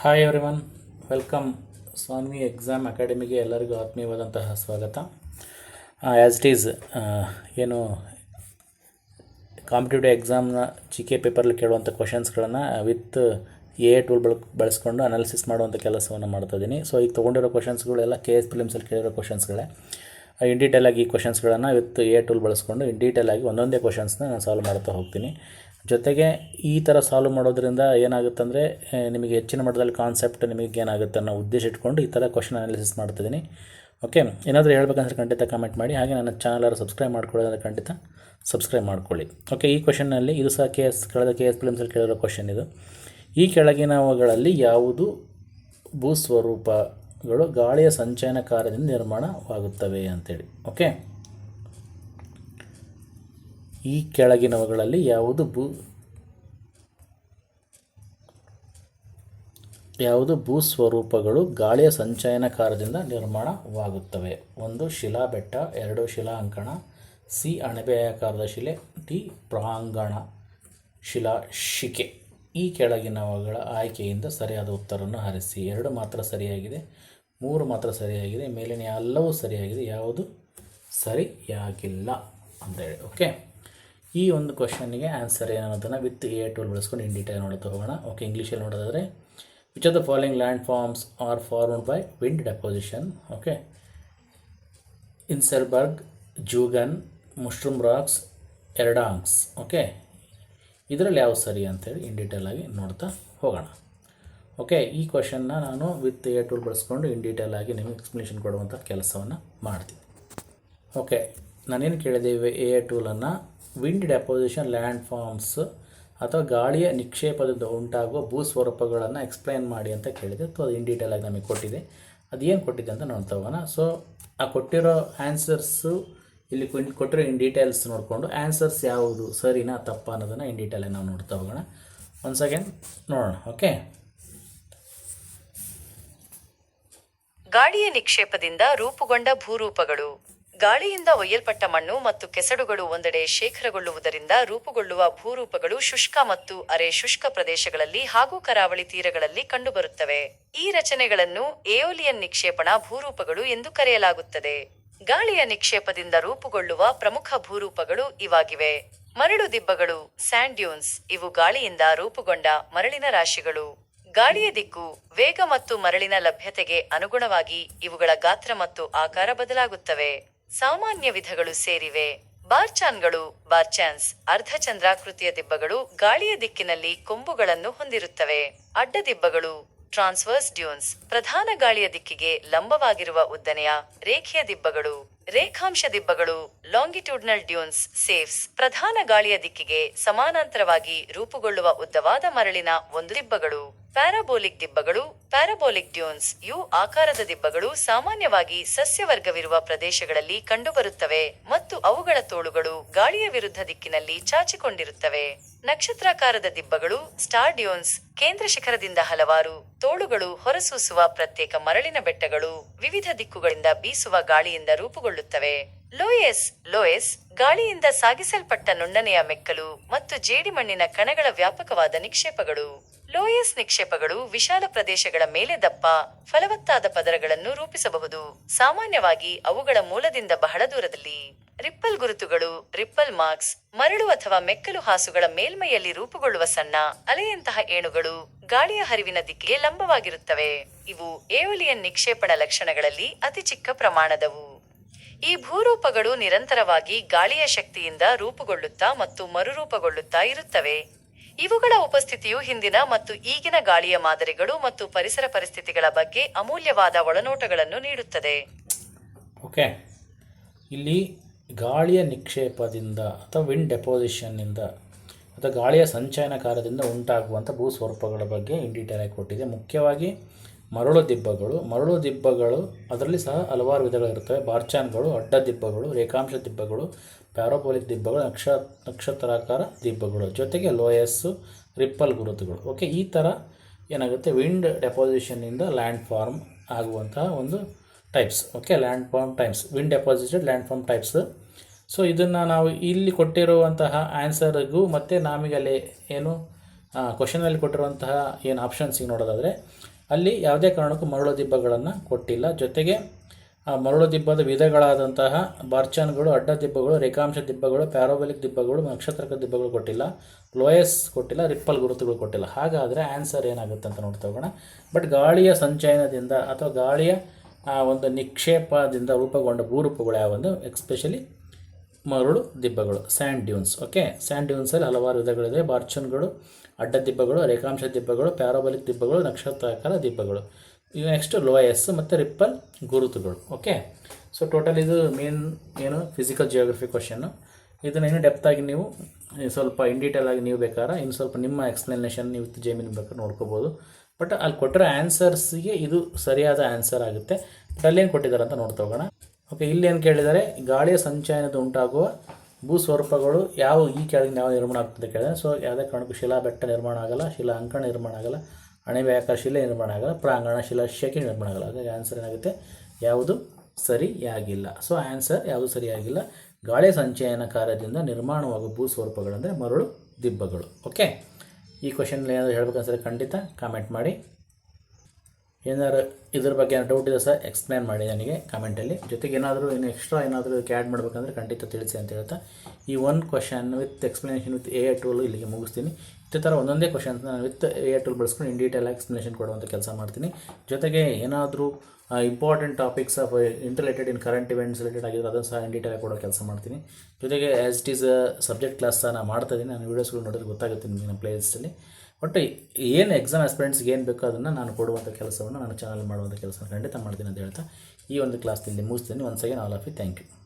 Hi everyone welcome Swami exam ಅಕಾಡೆಮಿಗೆ ಎಲ್ಲರಿಗೂ ಆತ್ಮೀಯವಾದಂತಹ ಸ್ವಾಗತ. ಆ್ಯಸ್ ಇಟ್ ಈಸ್ ಏನು ಕಾಂಪಿಟೇಟಿವ್ ಎಕ್ಸಾಮ್ನ ಜಿ ಕೆ ಪೇಪರಲ್ಲಿ ಕೇಳುವಂಥ ಕ್ವಶನ್ಸ್ಗಳನ್ನು ವಿತ್ ಎ ಟೂಲ್ ಬಳ, ಬಳಸ್ಕೊಂಡು ಅನಾಲಿಸಿಸ್ ಮಾಡುವಂಥ ಕೆಲಸವನ್ನು ಮಾಡ್ತಾ ಇದ್ದೀನಿ. ಸೊ ಈಗ ತೊಗೊಂಡಿರೋ ಕ್ವಶನ್ಸ್ಗಳೆಲ್ಲ ಕೆ ಎಸ್ ಫಿಲಿಮ್ಸಲ್ಲಿ ಕೇಳಿರೋ ಕ್ವಶನ್ಸ್ಗಳೇ ಇನ್ ಡೀಟೇಲಾಗಿ ಈ ಕ್ವಶನ್ಸ್ಗಳನ್ನು ವಿತ್ ಎ ಟೂಲ್ ಬಳಸ್ಕೊಂಡು ಇನ್ ಡೀಟೇಲಾಗಿ ಒಂದೊಂದೇ ಕ್ವಶನ್ಸ್ನ ನಾನು ಸಾಲ್ವ್ ಮಾಡ್ತಾ ಹೋಗ್ತೀನಿ. ಜೊತೆಗೆ ಈ ಥರ ಸಾಲ್ವ್ ಮಾಡೋದ್ರಿಂದ ಏನಾಗುತ್ತೆ ಅಂದರೆ ನಿಮಗೆ ಹೆಚ್ಚಿನ ಮಟ್ಟದಲ್ಲಿ ಕಾನ್ಸೆಪ್ಟ್ ನಿಮಗೆ ಏನಾಗುತ್ತೆ ಅನ್ನೋ ಉದ್ದೇಶ ಇಟ್ಕೊಂಡು ಈ ಥರ ಕ್ವಶನ್ ಅನಾಲಿಸಿಸ್ ಮಾಡ್ತಿದ್ದೀನಿ. ಓಕೆ ಏನಾದರೂ ಹೇಳಬೇಕಂದ್ರೆ ಖಂಡಿತ ಕಮೆಂಟ್ ಮಾಡಿ. ಹಾಗೆ ನನ್ನ ಚಾನಲ್ ಯಾರು ಸಬ್ಸ್ಕ್ರೈಬ್ ಮಾಡ್ಕೊಳ್ಳೋದ್ರೆ ಖಂಡಿತ ಸಬ್ಸ್ಕ್ರೈಬ್ ಮಾಡ್ಕೊಳ್ಳಿ. ಓಕೆ ಈ ಕ್ವಶನ್ನಲ್ಲಿ ಇದು ಸಹ ಕೆ ಎಸ್ ಕಳೆದ ಕೆ ಎಸ್ ಫಿಲಮ್ಸಲ್ಲಿ ಕೇಳಿರೋ ಕ್ವಶನ್ ಇದು. ಈ ಕೆಳಗಿನವುಗಳಲ್ಲಿ ಯಾವುದು ಭೂಸ್ವರೂಪಗಳು ಗಾಳಿಯ ಸಂಚಯನ ಕಾರ್ಯದಿಂದ ನಿರ್ಮಾಣವಾಗುತ್ತವೆ ಅಂತೇಳಿ. ಓಕೆ ಈ ಕೆಳಗಿನವುಗಳಲ್ಲಿ ಯಾವುದು ಭೂ, ಯಾವುದು ಭೂಸ್ವರೂಪಗಳು ಗಾಳಿಯ ಸಂಚಯನ ಕಾರ್ಯದಿಂದ ನಿರ್ಮಾಣವಾಗುತ್ತವೆ. ಒಂದು ಶಿಲಾ ಬೆಟ್ಟ, ಎರಡು ಶಿಲಾ ಅಂಕಣ, ಸಿ ಅಣಬೆಯಾಕಾರದ ಶಿಲೆ ಟಿ ಪ್ರಾಂಗಣ ಶಿಲಾ ಶಿಕೆ ಈ ಕೆಳಗಿನವುಗಳ ಆಯ್ಕೆಯಿಂದ ಸರಿಯಾದ ಉತ್ತರವನ್ನು ಆರಿಸಿ ಎರಡು ಮಾತ್ರ ಸರಿಯಾಗಿದೆ, ಮೂರು ಮಾತ್ರ ಸರಿಯಾಗಿದೆ, ಮೇಲಿನ ಎಲ್ಲವೂ ಸರಿಯಾಗಿದೆ, ಯಾವುದು ಸರಿಯಾಗಿಲ್ಲ ಅಂತೇಳಿ ಓಕೆ? ಈ ಒಂದು ಕ್ವಶನ್ಗೆ ಆನ್ಸರ್ ಏನನ್ನೋದನ್ನು ವಿತ್ ಎ ಟೂಲ್ ಬಳಸ್ಕೊಂಡು ಇನ್ ಡೀಟೇಲ್ ನೋಡ್ತಾ ಹೋಗೋಣ. ಓಕೆ ಇಂಗ್ಲೀಷಲ್ಲಿ ನೋಡೋದಾದರೆ which are the following landforms are formed by wind deposition okay inselberg zeugen mushroom rocks yardangs okay ಇದರಲ್ಲಿ ಯಾವ ಸರಿ ಅಂತೇಳಿ ಇನ್ ಡೀಟೇಲ್ ಆಗಿ ನೋಡ್ತಾ ಹೋಗೋಣ. ಓಕೆ ಈ ಕ್ವಶನ್ನ ನಾನು ವಿತ್ ಎ ಟೂಲ್ ಬಳಸ್ಕೊಂಡು ಇನ್ ಆಗಿ ನಿಮಗೆ ಎಕ್ಸ್ಪ್ಲನೇಷನ್ ಕೊಡುವಂಥ ಕೆಲಸವನ್ನು ಮಾಡ್ತೀನಿ. ಓಕೆ ನಾನೇನು ಕೇಳಿದ್ದೇವೆ ಎ ಟೂಲನ್ನು ವಿಂಡ್ ಡೆಪೋಸಿಷನ್ ಲ್ಯಾಂಡ್ ಫಾರ್ಮ್ಸ್ ಅಥವಾ ಗಾಳಿಯ ನಿಕ್ಷೇಪದಿಂದ ಉಂಟಾಗುವ ಭೂಸ್ವರೂಪಗಳನ್ನು ಎಕ್ಸ್ಪ್ಲೈನ್ ಮಾಡಿ ಅಂತ ಕೇಳಿದೆ. ಸೊ ಅದು ಇನ್ ಡೀಟೇಲ್ ಆಗಿ ನಮಗೆ ಕೊಟ್ಟಿದೆ. ಅದೇನು ಕೊಟ್ಟಿದೆ ಅಂತ ನೋಡ್ತಾ ಹೋಗೋಣ ಸೊ ಆ ಕೊಟ್ಟಿರೋ ಆನ್ಸರ್ಸು ಇಲ್ಲಿ ಕೊಟ್ಟಿರೋ ಇನ್ ಡೀಟೇಲ್ಸ್ ನೋಡಿಕೊಂಡು ಆನ್ಸರ್ಸ್ ಯಾವುದು, ಸರಿನಾ ತಪ್ಪ ಅನ್ನೋದನ್ನು ಇನ್ ಡೀಟೇಲಾಗಿ ನಾವು ನೋಡ್ತಾ ಹೋಗೋಣ ಒಂದು ಸೆಕೆಂಡ್ ನೋಡೋಣ ಓಕೆ ಗಾಳಿಯ ನಿಕ್ಷೇಪದಿಂದ ರೂಪುಗೊಂಡ ಭೂರೂಪಗಳು. ಗಾಳಿಯಿಂದ ಒಯ್ಯಲ್ಪಟ್ಟ ಮಣ್ಣು ಮತ್ತು ಕೆಸಡುಗಳು ಒಂದೆಡೆ ಶೇಖರಗೊಳ್ಳುವುದರಿಂದ ರೂಪುಗೊಳ್ಳುವ ಭೂರೂಪಗಳು ಶುಷ್ಕ ಮತ್ತು ಅರೆ ಶುಷ್ಕ ಪ್ರದೇಶಗಳಲ್ಲಿ ಹಾಗೂ ಕರಾವಳಿ ತೀರಗಳಲ್ಲಿ ಕಂಡುಬರುತ್ತವೆ. ಈ ರಚನೆಗಳನ್ನು ಏಯೋಲಿಯನ್ ನಿಕ್ಷೇಪಣ ಭೂರೂಪಗಳು ಎಂದು ಕರೆಯಲಾಗುತ್ತದೆ. ಗಾಳಿಯ ನಿಕ್ಷೇಪದಿಂದ ರೂಪುಗೊಳ್ಳುವ ಪ್ರಮುಖ ಭೂರೂಪಗಳು ಇವಾಗಿವೆ. ಮರಳು ದಿಬ್ಬಗಳು ಸ್ಯಾಂಡ್ಯೂನ್ಸ್ ಇವು ಗಾಳಿಯಿಂದ ರೂಪುಗೊಂಡ ಮರಳಿನ ರಾಶಿಗಳು. ಗಾಳಿಯ ದಿಕ್ಕು ವೇಗ ಮತ್ತು ಮರಳಿನ ಲಭ್ಯತೆಗೆ ಅನುಗುಣವಾಗಿ ಇವುಗಳ ಗಾತ್ರ ಮತ್ತು ಆಕಾರ ಬದಲಾಗುತ್ತವೆ. ಸಾಮಾನ್ಯ ವಿಧಗಳು ಸೇರಿವೆ. ಬಾರ್ಚಾನ್ಗಳು ಬಾರ್ಚಾನ್ಸ್ ಅರ್ಧಚಂದ್ರಾಕೃತಿಯ ದಿಬ್ಬಗಳು ಗಾಳಿಯ ದಿಕ್ಕಿನಲ್ಲಿ ಕೊಂಬುಗಳನ್ನು ಹೊಂದಿರುತ್ತವೆ. ಅಡ್ಡ ದಿಬ್ಬಗಳು ಟ್ರಾನ್ಸ್ವರ್ಸ್ ಡ್ಯೂನ್ಸ್ ಪ್ರಧಾನ ಗಾಳಿಯ ದಿಕ್ಕಿಗೆ ಲಂಬವಾಗಿರುವ ಉದ್ದನೆಯ ರೇಖೆಯ ದಿಬ್ಬಗಳು, ರೇಖಾಂಶ ದಿಬ್ಬಗಳು ಲಾಂಗಿಟ್ಯೂಡ್ನಲ್ ಡ್ಯೂನ್ಸ್ ಸೇಫ್ಸ್ ಪ್ರಧಾನ ಗಾಳಿಯ ದಿಕ್ಕಿಗೆ ಸಮಾನಾಂತರವಾಗಿ ರೂಪುಗೊಳ್ಳುವ ಉದ್ದವಾದ ಮರಳಿನ ಒಂದು ದಿಬ್ಬಗಳು. ಪ್ಯಾರಾಬೋಲಿಕ್ ದಿಬ್ಬಗಳು ಪ್ಯಾರಾಬೋಲಿಕ್ ಡ್ಯೂನ್ಸ್ ಇವು ಆಕಾರದ ದಿಬ್ಬಗಳು ಸಾಮಾನ್ಯವಾಗಿ ಸಸ್ಯವರ್ಗವಿರುವ ಪ್ರದೇಶಗಳಲ್ಲಿ ಕಂಡುಬರುತ್ತವೆ ಮತ್ತು ಅವುಗಳ ತೋಳುಗಳು ಗಾಳಿಯ ವಿರುದ್ಧ ದಿಕ್ಕಿನಲ್ಲಿ ಚಾಚಿಕೊಂಡಿರುತ್ತವೆ. ನಕ್ಷತ್ರಾಕಾರದ ದಿಬ್ಬಗಳು, ಸ್ಟಾರ್ ಡ್ಯೂನ್ಸ್, ಕೇಂದ್ರ ಶಿಖರದಿಂದ ಹಲವಾರು ತೋಳುಗಳು ಹೊರಸೂಸುವ ಪ್ರತ್ಯೇಕ ಮರಳಿನ ಬೆಟ್ಟಗಳು ವಿವಿಧ ದಿಕ್ಕುಗಳಿಂದ ಬೀಸುವ ಗಾಳಿಯಿಂದ ರೂಪುಗೊಳ್ಳುತ್ತವೆ. ಲೋಯೆಸ್ ಲೋಯೆಸ್, ಗಾಳಿಯಿಂದ ಸಾಗಿಸಲ್ಪಟ್ಟ ನುಣ್ಣನೆಯ ಮೆಕ್ಕಲು ಮತ್ತು ಜೇಡಿಮಣ್ಣಿನ ಕಣಗಳ ವ್ಯಾಪಕವಾದ ನಿಕ್ಷೇಪಗಳು. ಲೋಯಸ್ ನಿಕ್ಷೇಪಗಳು ವಿಶಾಲ ಪ್ರದೇಶಗಳ ಮೇಲೆ ದಪ್ಪ, ಫಲವತ್ತಾದ ಪದರಗಳನ್ನು ರೂಪಿಸಬಹುದು. ಸಾಮಾನ್ಯವಾಗಿ ಅವುಗಳ ಮೂಲದಿಂದ ಬಹಳ ದೂರದಲ್ಲಿ. ರಿಪ್ಪಲ್ ಗುರುತುಗಳು, ರಿಪ್ಪಲ್ ಮಾರ್ಕ್ಸ್, ಮರಳು ಅಥವಾ ಮೆಕ್ಕಲು ಹಾಸುಗಳ ಮೇಲ್ಮೈಯಲ್ಲಿ ರೂಪುಗೊಳ್ಳುವ ಸಣ್ಣ, ಅಲೆಯಂತಹ ಏಣುಗಳು ಗಾಳಿಯ ಹರಿವಿನ ದಿಕ್ಕಿಗೆ ಲಂಬವಾಗಿರುತ್ತವೆ. ಇವು ಏವಲಿಯನ್ ನಿಕ್ಷೇಪಣ ಲಕ್ಷಣಗಳಲ್ಲಿ ಅತಿ ಚಿಕ್ಕ ಪ್ರಮಾಣದವು. ಈ ಭೂರೂಪಗಳು ನಿರಂತರವಾಗಿ ಗಾಳಿಯ ಶಕ್ತಿಯಿಂದ ರೂಪುಗೊಳ್ಳುತ್ತಾ ಮತ್ತು ಮರುರೂಪಗೊಳ್ಳುತ್ತಾ ಇರುತ್ತವೆ. ಇವುಗಳ ಉಪಸ್ಥಿತಿಯು ಹಿಂದಿನ ಮತ್ತು ಈಗಿನ ಗಾಳಿಯ ಮಾದರಿಗಳು ಮತ್ತು ಪರಿಸರ ಪರಿಸ್ಥಿತಿಗಳ ಬಗ್ಗೆ ಅಮೂಲ್ಯವಾದ ಒಳನೋಟಗಳನ್ನು ನೀಡುತ್ತದೆ. ಓಕೆ ಇಲ್ಲಿ ಗಾಳಿಯ ನಿಕ್ಷೇಪದಿಂದ ಅಥವಾ ವಿಂಡ್ ಡೆಪೋಸಿಷನ್ನಿಂದ ಅಥವಾ ಗಾಳಿಯ ಸಂಚಯನ ಕಾರ್ಯದಿಂದ ಉಂಟಾಗುವಂಥ ಭೂಸ್ವರೂಪಗಳ ಬಗ್ಗೆ ಇನ್ ಡೀಟೇಲ್ ಆಗಿ ಕೊಟ್ಟಿದೆ. ಮುಖ್ಯವಾಗಿ ಮರಳು ದಿಬ್ಬಗಳು ಮರಳು ದಿಬ್ಬಗಳು, ಅದರಲ್ಲಿ ಸಹ ಹಲವಾರು ವಿಧಗಳಿರ್ತವೆ ಬಾರ್ಚಾನ್ಗಳು, ಅಡ್ಡ ದಿಬ್ಬಗಳು, ರೇಖಾಂಶ ದಿಬ್ಬಗಳು ಪ್ಯಾರೋಪೋಲಿಕ್ ದಿಬ್ಬಗಳು, ನಕ್ಷ, ನಕ್ಷತ್ರಾಕಾರ ದಿಬ್ಬಗಳು. ಜೊತೆಗೆ ಲೋಯಸ್ಸು, ರಿಪ್ಪಲ್ ಗುರುತುಗಳು. ಓಕೆ, ಈ ಥರ ಏನಾಗುತ್ತೆ? ವಿಂಡ್ ಡೆಪಾಸಿಷನ್ನಿಂದ ಲ್ಯಾಂಡ್ ಫಾರ್ಮ್ ಆಗುವಂತಹ ಒಂದು types. Okay, landform types. Wind deposited landform types. So, ಇದನ್ನು ನಾವು ಇಲ್ಲಿ ಕೊಟ್ಟಿರುವಂತಹ ಆನ್ಸರ್ಗೂ ಮತ್ತು ನಮಗೆ ಅಲ್ಲಿ ಏನು ಕ್ವಶನಲ್ಲಿ ಕೊಟ್ಟಿರುವಂತಹ ಏನು ಆಪ್ಷನ್ಸಿಗೆ ನೋಡೋದಾದರೆ ಅಲ್ಲಿ ಯಾವುದೇ ಕಾರಣಕ್ಕೂ ಮರಳು ದಿಬ್ಬಗಳನ್ನು ಕೊಟ್ಟಿಲ್ಲ. ಜೊತೆಗೆ ಆ ಮರಳು ದಿಬ್ಬದ ವಿಧಗಳಾದಂತಹ ಬಾರ್ಚಾನ್ಗಳು, ಅಡ್ಡ ದಿಬ್ಬಗಳು, ರೇಖಾಂಶ ದಿಬ್ಬಗಳು, ಪ್ಯಾರೋಬಲಿಕ್ ದಿಬ್ಬಗಳು, ನಕ್ಷತ್ರಕ ದಿಬ್ಬಗಳು ಕೊಟ್ಟಿಲ್ಲ. ಲೋಯಸ್ ಕೊಟ್ಟಿಲ್ಲ, ರಿಪ್ಪಲ್ ಗುರುತುಗಳು ಕೊಟ್ಟಿಲ್ಲ. ಹಾಗಾದರೆ ಆನ್ಸರ್ ಏನಾಗುತ್ತೆ ಅಂತ ನೋಡ್ತಾ ಹೋಗೋಣ. ಬಟ್ ಗಾಳಿಯ ಸಂಚಯನದಿಂದ ಅಥವಾ ಗಾಳಿಯ ಒಂದು ನಿಕ್ಷೇಪದಿಂದ ರೂಪುಗೊಂಡ ಭೂರೂಪಗಳು ಯಾವಂದು? ಎಕ್ಸ್ಪೆಷಲಿ ಮರಳು ದಿಬ್ಬಗಳು ಸ್ಯಾಂಡ್ ಡ್ಯೂನ್ಸ್ ಓಕೆ ಸ್ಯಾಂಡ್ ಡ್ಯೂನ್ಸಲ್ಲಿ ಹಲವಾರು ವಿಧಗಳಿದೆ. ಬಾರ್ಚನ್ಗಳು, ಅಡ್ಡ ದಿಬ್ಬಗಳು, ರೇಖಾಂಶ ದಿಬ್ಬಗಳು ಪ್ಯಾರೋಬಲಿಕ್ ದಿಬ್ಬಗಳು, ನಕ್ಷತ್ರಾಕಾರ ದಿಬ್ಬಗಳು. ಈಗ ನೆಕ್ಸ್ಟ್ ಲೋಯಸ್ ಮತ್ತು ರಿಪ್ಪಲ್ ಗುರುತುಗಳು ಓಕೆ ಸೊ ಟೋಟಲ್ ಇದು ಮೇನ್ ಏನು? ಫಿಸಿಕಲ್ ಜಿಯೋಗ್ರಫಿ ಕ್ವಶನ್ನು ಇದನ್ನು ಇನ್ನೂ ಡೆಪ್ತಾಗಿ ನೀವು ಸ್ವಲ್ಪ ಇನ್ ಡೀಟೇಲ್ ಆಗಿ ನೀವು ಬೇಕಾದ್ರೆ, ಇನ್ನು ಸ್ವಲ್ಪ ನಿಮ್ಮ ಎಕ್ಸ್ಪ್ಲನೇಷನ್ ನೀವು ಜಮೀನು ಬೇಕಾದ್ರೆ ನೋಡ್ಕೋಬೋದು. ಬಟ್ ಅಲ್ಲಿ ಕೊಟ್ಟಿರೋ ಆನ್ಸರ್ಸ್ಗೆ ಇದು ಸರಿಯಾದ ಆನ್ಸರ್ ಆಗುತ್ತೆ. ಬಟ್ ಅಲ್ಲೇನು ಕೊಟ್ಟಿದ್ದಾರೆ ಅಂತ ನೋಡ್ತಾ ಹೋಗೋಣ. ಓಕೆ ಇಲ್ಲಿ ಏನು ಕೇಳಿದ್ದಾರೆ? ಗಾಳಿಯ ಸಂಚಯನದ ಉಂಟಾಗುವ ಭೂಸ್ವರೂಪಗಳು ಯಾವ? ಈ ಕೆಳಗಿನ ಯಾವ ನಿರ್ಮಾಣ ಆಗ್ತದೆ ಕೇಳಿದರೆ ಸೊ ಯಾವುದೇ ಕಾರಣಕ್ಕೂ ಶಿಲಾ ಬೆಟ್ಟ ನಿರ್ಮಾಣ ಆಗಲ್ಲ, ಶಿಲಾ ಅಂಕಣ ನಿರ್ಮಾಣ ಆಗಲ್ಲ ಅಣೆಬೇಕ ಶಿಲೆ ನಿರ್ಮಾಣ ಆಗಲ್ಲ, ಪ್ರಾಂಗಣ ಶಿಲಾ ಶಕೆ ನಿರ್ಮಾಣ ಆಗಲ್ಲ. ಹಾಗಾಗಿ ಆನ್ಸರ್ ಏನಾಗುತ್ತೆ? ಯಾವುದು ಸರಿಯಾಗಿಲ್ಲ. ಸೊ ಆನ್ಸರ್ ಯಾವುದು ಸರಿಯಾಗಿಲ್ಲ? ಗಾಳಿ ಸಂಚಯನ ಕಾರ್ಯದಿಂದ ನಿರ್ಮಾಣವಾಗುವ ಭೂಸ್ವರೂಪಗಳಂದರೆ ಮರಳು ದಿಬ್ಬಗಳು. ಓಕೆ ಈ ಕ್ವಶನ್ ಏನಾದರೂ ಹೇಳ್ಬೇಕಂದ್ರೆ ಖಂಡಿತ ಕಾಮೆಂಟ್ ಮಾಡಿ. ಏನಾದ್ರು ಇದ್ರ ಬಗ್ಗೆ ಏನಾದ್ರು ಡೌಟ್ ಇದೆ ಸರ್ ಎಕ್ಸ್ಪ್ಲೇನ್ ಮಾಡಿ ನನಗೆ ಕಮೆಂಟಲ್ಲಿ ಜೊತೆಗೆ ಏನಾದರೂ ಇನ್ನು ಎಕ್ಸ್ಟ್ರಾ ಏನಾದರೂ ಆ್ಯಡ್ ಮಾಡಬೇಕಂದ್ರೆ ಖಂಡಿತ ತಿಳಿಸಿ ಅಂತ ಹೇಳ್ತಾ, ಈ one question with explanation with a tool ಇಲ್ಲಿಗೆ ಮುಗಿಸ್ತೀನಿ. ಇದೇ ಥರ ಒಂದೊಂದೇ ಕ್ವಶನ್ ನಾನು ವಿತ್ ಎ ಟೂಲ್ ಬಳಸ್ಕೊಂಡು ಇನ್ ಡೀಟೇಲ್ ಎಕ್ಸ್ಪ್ಲನೇಷನ್ ಕೊಡುವಂಥ ಕೆಲಸ ಮಾಡ್ತೀನಿ. ಜೊತೆಗೆ ಏನಾದರೂ important topics of interrelated in current events related ಆಗಿದ್ರೆ ಅದನ್ನು ಸಹ ಇನ್ ಡೀಟೇಲ್ ಕೊಡೋ ಕೆಲಸ ಮಾಡ್ತೀನಿ. ಜೊತೆಗೆ as it is subject class ಸಹ ನಾನು ಮಾಡ್ತಾ ಇದ್ದೀನಿ. ನಾನು ವೀಡಿಯೋಸ್ಗಳು ನೋಡಿದ್ರೆ ಗೊತ್ತಾಗುತ್ತೆ ನಿಮಗೆ ಪ್ಲೇಲಿಸ್ಟಲ್ಲಿ ಬಟ್ ಏನು ಎಕ್ಸಾಮ್ ಆಸ್ಪಿರೆಂಟ್ಸ್ಗೆ ಏನು ಬೇಕೋ ಅದನ್ನು ನಾನು ಕೊಡುವಂಥ ಕೆಲಸವನ್ನು ನಾನು ಚಾನಲ್ ಮಾಡುವಂಥ ಕೆಲಸವನ್ನು ಖಂಡಿತ ಮಾಡ್ತೀನಿ ಅಂತ ಹೇಳ್ತಾ ಈ ಒಂದು ಕ್ಲಾಸ್ ಇಲ್ಲಿ ಮುಗಿಸ್ತೀನಿ. ಒಂದು second all of you thank you